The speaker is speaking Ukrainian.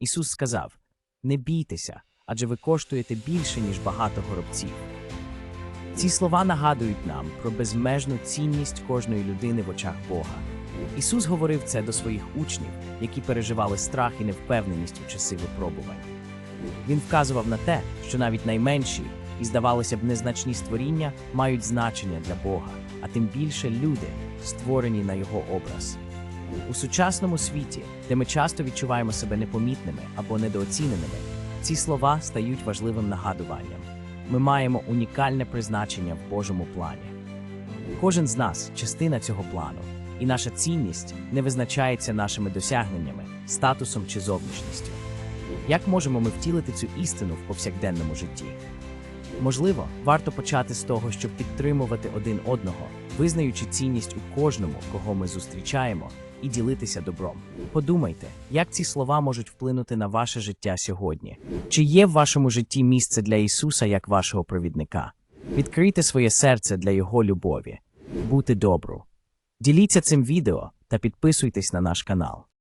Ісус сказав: Не бійтеся, адже ви коштуєте більше, ніж багато горобців. Ці слова нагадують нам про безмежну цінність кожної людини в очах Бога. Ісус говорив це до своїх учнів, які переживали страх і невпевненість у часи випробувань. Він вказував на те, що навіть найменші і, здавалося б, незначні створіння мають значення для Бога, а тим більше люди, створені на його образ. У сучасному світі, де ми часто відчуваємо себе непомітними або недооціненими, ці слова стають важливим нагадуванням. Ми маємо унікальне призначення в Божому плані. Кожен з нас частина цього плану, і наша цінність не визначається нашими досягненнями, статусом чи зовнішністю. Як можемо ми втілити цю істину в повсякденному житті? Можливо, варто почати з того, щоб підтримувати один одного, визнаючи цінність у кожному, кого ми зустрічаємо, і ділитися добром. Подумайте, як ці слова можуть вплинути на ваше життя сьогодні. Чи є в вашому житті місце для Ісуса як вашого провідника? Відкрийте своє серце для Його любові, бути добру. Діліться цим відео та підписуйтесь на наш канал.